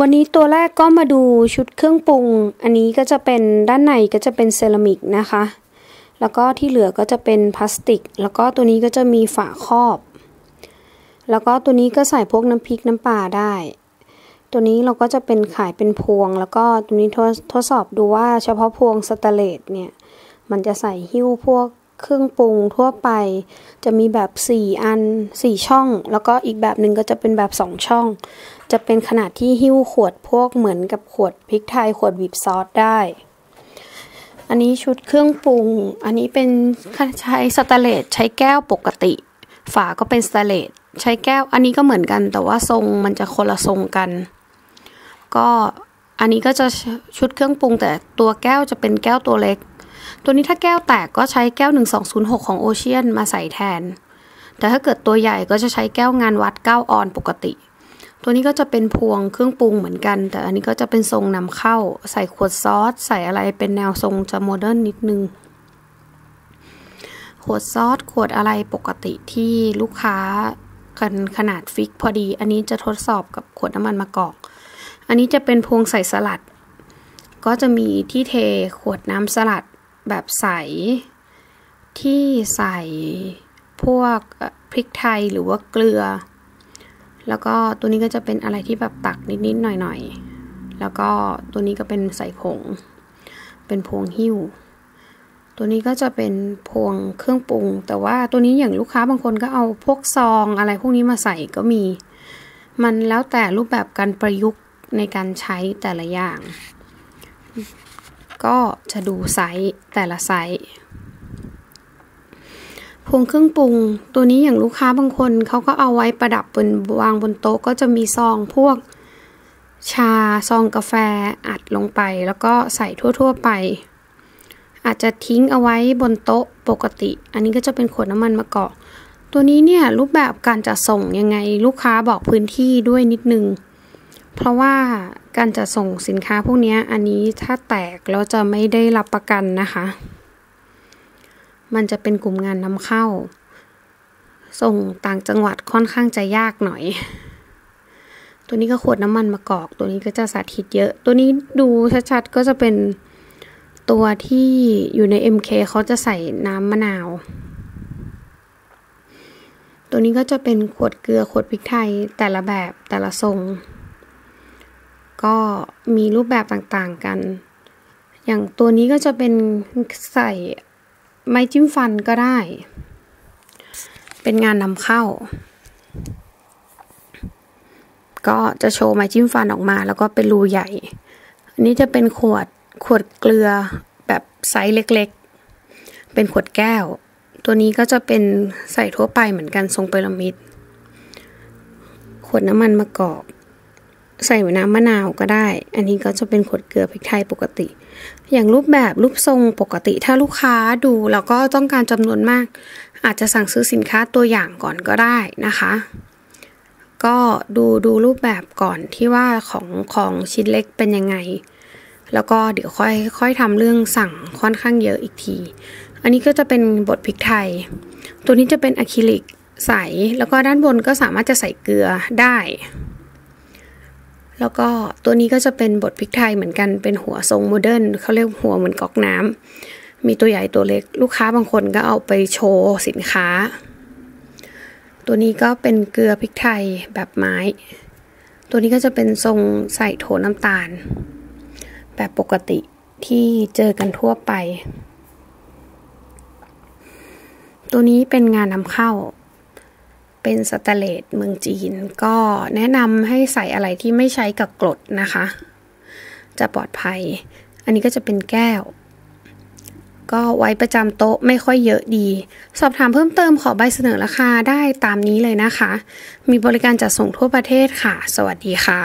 วันนี้ตัวแรกก็มาดูชุดเครื่องปรุง อันนี้ก็จะเป็นด้านในก็จะเป็นเซรามิกนะคะ แล้วก็ที่เหลือก็จะเป็นพลาสติก แล้วก็ตัวนี้ก็จะมีฝาครอบ แล้วก็ตัวนี้ก็ใส่พวกน้ำพริกน้ำปลาได้ ตัวนี้เราก็จะเป็นขายเป็นพวง แล้วก็ตัวนี้ทดทดสอบดูว่าเฉพาะพวงสแตเลสเนี่ย มันจะใส่หิ้วพวก เครื่องปรุงทั่วไป จะมีแบบ 4 อัน 4 ช่อง แล้วก็อีกแบบหนึ่งก็จะเป็นแบบ 2 ช่อง จะเป็นขนาดที่หิ้วขวดพวกเหมือนกับขวดพริกไทยขวดบีบซอสได้ อันนี้ชุดเครื่องปรุง อันนี้เป็นใช้สแตนเลสใช้แก้วปกติ ฝาก็เป็นสแตนเลสใช้แก้ว อันนี้ก็เหมือนกัน แต่ว่าทรงมันจะคนละทรงกัน ก็อันนี้ก็จะชุดเครื่องปรุงแต่ตัวแก้วจะเป็นแก้วตัวเล็ก ตัวนี้ถ้าแก้วแตกก็ใช้แก้ว 1206 ของโอเชียนมาใส่แทน แต่ถ้าเกิดตัวใหญ่ก็จะใช้แก้วงานวัด 9 ออนปกติ ตัวนี้ก็จะเป็นพวงเครื่องปรุงเหมือนกัน แต่อันนี้ก็จะเป็นทรงนำเข้า ใส่ขวดซอส ใส่อะไรเป็นแนวทรงจะโมเดิร์นนิดนึง ขวดซอสขวดอะไรปกติที่ลูกค้ากันขนาดฟิกพอดี อันนี้จะทดสอบกับขวดน้ำมันมะกอก อันนี้จะเป็นพวงใส่สลัด ก็จะมีที่เทขวดน้ำสลัด แบบใส ที่ใส่พวกพริกไทยหรือว่าเกลือ แล้วก็ตัวนี้ก็จะเป็นอะไรที่แบบตักนิดๆหน่อยๆ แล้วก็ตัวนี้ก็เป็นใส่ผง เป็นพวงหิ้ว ตัวนี้ก็จะเป็นพวงเครื่องปรุง แต่ว่าตัวนี้อย่างลูกค้าบางคนก็เอาพวกซองอะไรพวกนี้มาใส่ก็มี มันแล้วแต่รูปแบบการประยุกต์ในการใช้แต่ละอย่าง ก็จะดูไซส์แต่ละไซส์พวงเครื่องปรุง ตัวนี้อย่างลูกค้าบางคนเขาก็เอาไว้ประดับบนวางบนโต๊ะก็จะมีซองพวกชาซองกาแฟอัดลงไป แล้วก็ใส่ทั่ว ๆ ไป อาจจะทิ้งเอาไว้บนโต๊ะปกติ อันนี้ก็จะเป็นขวดน้ำมันมะกอกตัวนี้เนี่ยรูปแบบการจะส่งยังไงลูกค้าบอกพื้นที่ด้วยนิดนึง เพราะว่าการจะส่งสินค้าพวกนี้อันนี้ถ้าแตกแล้วจะไม่ได้รับประกันนะคะ มันจะเป็นกลุ่มงานนำเข้า ส่งต่างจังหวัดค่อนข้างจะยากหน่อย ตัวนี้ก็ขวดน้ำมันมะกอก ตัวนี้ก็จะสาธิตเยอะ ตัวนี้ดูชัดๆก็จะเป็นตัวที่อยู่ใน MK เขาจะใส่น้ำมะนาว ตัวนี้ก็จะเป็นขวดเกลือขวดพริกไทยแต่ละแบบแต่ละทรง ก็มีรูปแบบต่างๆกัน อย่างตัวนี้ก็จะเป็นใส่ไม้จิ้มฟันก็ได้ เป็นงานนำเข้า ก็จะโชว์ไม้จิ้มฟันออกมา แล้วก็เป็นรูใหญ่ อันนี้จะเป็นขวดขวดเกลือแบบไซส์เล็กๆ เป็นขวดแก้ว ตัวนี้ก็จะเป็นใส่ทั่วไปเหมือนกันทรงพีระมิด ขวดน้ำมันมะกอก ใส่น้ำมะนาวก็ได้ อันนี้ก็จะเป็นขวดเกลือพริกไทยปกติ อย่างรูปแบบรูปทรงปกติ ถ้าลูกค้าดูแล้วก็ต้องการจำนวนมาก อาจจะสั่งซื้อสินค้าตัวอย่างก่อนก็ได้นะคะ ก็ดูดูรูปแบบก่อนที่ว่าของของชิ้นเล็กเป็นยังไง แล้วก็เดี๋ยวค่อยค่อยทำเรื่องสั่งค่อนข้างเยอะอีกที อันนี้ก็จะเป็นบทพริกไทย ตัวนี้จะเป็นอะคริลิกใส แล้วก็ด้านบนก็สามารถจะใส่เกลือได้ แล้วก็ตัวนี้ก็จะเป็นบทพริกไทยเหมือนกันเป็นหัวทรงโมเดิร์นเขาเรียกหัวเหมือนก๊อกน้ำมีตัวใหญ่ตัวเล็ก ลูกค้าบางคนก็เอาไปโชว์สินค้า ตัวนี้ก็เป็นเกลือพริกไทยแบบไม้ ตัวนี้ก็จะเป็นทรงใส่โถน้ำตาล แบบปกติที่เจอกันทั่วไป ตัวนี้เป็นงานนำเข้า เป็นสแตเลตเมืองจีน ก็แนะนำให้ใส่อะไรที่ไม่ใช้กับกรดนะคะ จะปลอดภัย อันนี้ก็จะเป็นแก้ว ก็ไว้ประจำโต๊ะไม่ค่อยเยอะดี สอบถามเพิ่มเติมขอใบเสนอราคาได้ตามนี้เลยนะคะ มีบริการจัดส่งทั่วประเทศค่ะ สวัสดีค่ะ